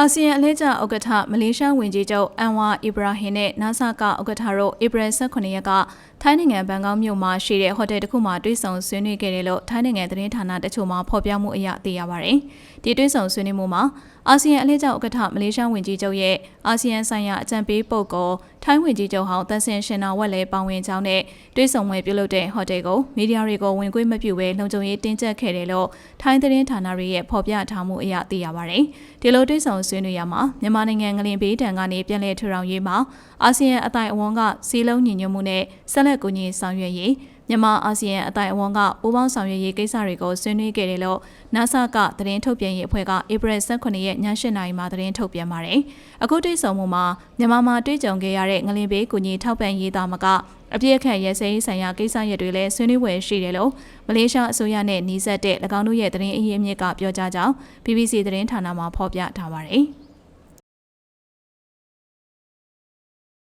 အာဆီယံအလဲကျဥက္ကဋ္ဌမလေးရှားဝန်ကြီးချုပ်အန်ဝါအီဘရာဟင်နဲ့နာဆာကဥက္ကဋ္ဌတို့ဧပြီ18ရက်ကထိုင်းနိုင်ငံဘန်ကောက်မြို့မှာရှိတဲ့ဟိုတယ်တစ်ခုမှာတွေ့ဆုံဆွေးနွေးခဲ့တယ်လို့ထိုင်းနိုင်ငံသတင်းဌာနတချို့မှဖော်ပြမှုအရသိရပါတယ်။ဒီတွေ့ဆုံဆွေးနွေးမှုမှာအာဆီယံအလဲကျဥက္ကဋ္ဌမလေးရှားဝန်ကြီးချုပ်ရဲ့အာဆီယံဆိုင်ရာအကြံပေးပုဂ္ဂိုလ်ထိုင်းဝန်ကြီးချုပ်ဟောင်းတန်ဆင်ရှင်နာဝက်လည်းပါဝင်ကြောင်းနဲ့တွေ့ဆုံပွဲပြုလုပ်တဲ့ဟိုတယ်ကိုမီဒီယာတွေကိုဝင်ခွင့်မပြုဘဲလုံခြုံရေးတင်းကျပ်ခဲ့တယ်လို့ထိုင်းသတင်းဌာနတွေရဲ့ဖော်ပြထားမှုအရသိရပါတယ်။ဒီလိုတွေ့ဆုံဆွေးနွေးရမှာမြန်မာနိုင်ငံငလင်ဘေးတံကနေပြည်လဲထူထောင်ရေးမှာအာဆီယံအတိုင်းအဝန်းကစီလုံးညီညွတ်မှုနဲ့ဆက်လက်ကူညီဆောင်ရွက်ရေးမြန်မာအာဆီယံအတိုင်းအဝန်းကပူးပေါင်းဆောင်ရွက်ရေးကိစ္စတွေကိုဆွေးနွေးခဲ့တယ်လို့ NASA ကသတင်းထုတ်ပြန်ရေးအဖွဲ့ကဧပြီ18ရက်ည8:00နာရီမှာသတင်းထုတ်ပြန်ပါတယ်။အခုတွေ့ဆုံမှုမှာမြန်မာမှာတွေ့ကြုံခဲ့ရတဲ့ငလင်ဘေးကူညီထောက်ပံ့ရေးသားမကအပြည့်အခက်ရဲစဲရေးဆိုင်ရာကိစ္စရပ်တွေလည်းဆွေးနွေးဝယ်ရှိတယ်လို့မလေးရှားအစိုးရနဲ့နှီးစပ်တဲ့၎င်းတို့ရဲ့သတင်းအရင်းအမြစ်ကပြောကြားကြောင်း BBC သတင်းဌာနမှဖော်ပြထားပါတယ်။